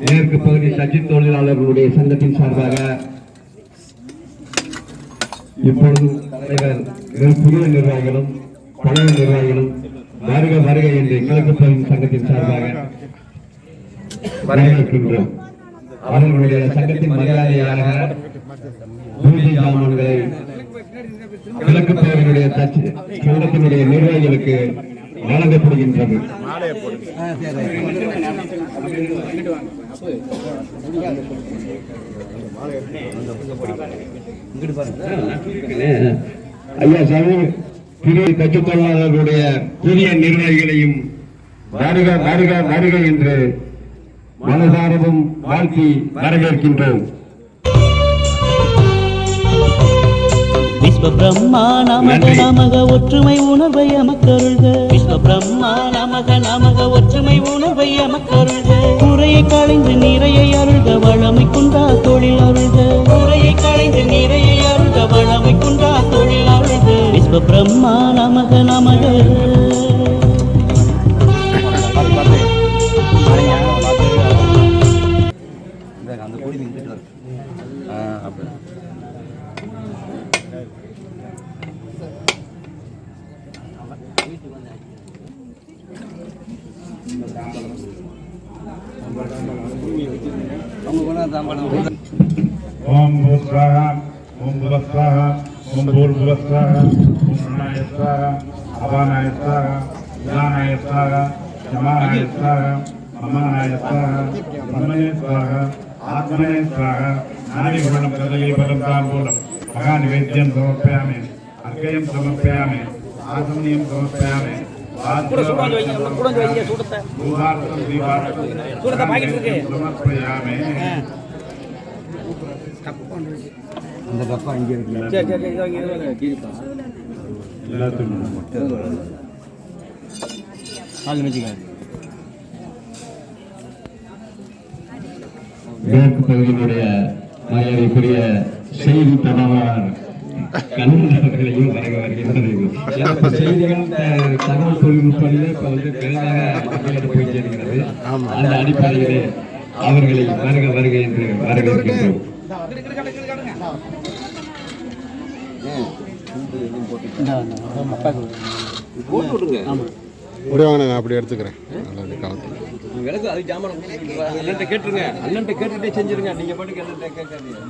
மேற்கு பகுதி தச்சு தொழிலாளர்களுடைய சங்கத்தின் சார்பாக இப்பொழுது தலைவர் புதிய நிர்வாகிகளும் பழைய நிர்வாகிகளும் வருக வருக என்று கிழக்கு பகுதி சங்கத்தின் சார்பாக வரவேற்கின்றோம். அவர்களுடைய சங்கத்தின் மரியாதையாக பூஜை சாமான்களை கிழக்கு பகுதியினுடைய தச்சு சங்கத்தினுடைய நிர்வாகிகளுக்கு வழங்கப்படுகின்றது. ஐயா சாமி புதிய கட்சித் தொழிலாளர்களுடைய புதிய நிர்வாகிகளையும் வருக வருக வருக என்று மனசாரமும் வாழ்த்தி வரவேற்கின்றோம். விஸ்வ பிரம்மா நமக. நமக ஒற்றுமை உணர்வை எமக்கருள்க. நமக பிரம்மா நமக நமக ஒற்றுமை உணர்வை எமக்கருள்க. குறையை களைந்து நிறையை அருள்க வளமை குன்றா தொழில் அருள்க. குறையை களைந்து நிறையை அருள்க வளமை குன்றா தொழில் அருள்க. விஸ்வ பிரம்மா நமக ఓం భూస్వాహ ఓం భువస్వాహ ఓం భూర్భువస్వాహ ఓం అన్నాయ స్వాహ అవానాయ స్వాహ ఉదానాయ స్వాహ జమానాయ స్వాహ మమనాయ స్వాహ బ్రహ్మణే స్వాహ ఆత్మనే స్వాహ నానిగుణం సమర్పయామి అర్ఘ్యం సమర్పయామి ఆసమనీయం సమర్పయామి. கூட சூடாஞ்சு வைங்க கூடஞ்சு வைங்க சூடத்தை. சூடத்தை மேற்கு பகுதியினுடைய மரியாதைக்குரிய செய்தி தகவலாளர் கண்ணன் அவர்களையும் வருக வருகின்றது ஏன்னா இப்ப செய்திகள் தகவல் தொழில்நுட்பங்களில் இப்ப வந்து விரைவாக மக்களிடம் போய் சேர்கிறது. அந்த அடிப்படையிலே அவர்களை வருக வருக என்று வரவேற்கின்றோம். போட்டு அப்படியே வாங்க நான் அப்படி எடுத்துக்கிறேன். நல்லது கலந்து விளக்கு அது ஜாமான் கேட்டுருங்க. அண்ணன்ட்ட கேட்டுட்டே செஞ்சிருங்க. நீங்க பாட்டுக்கு அண்ணன்ட்ட கேட்காதீங்க.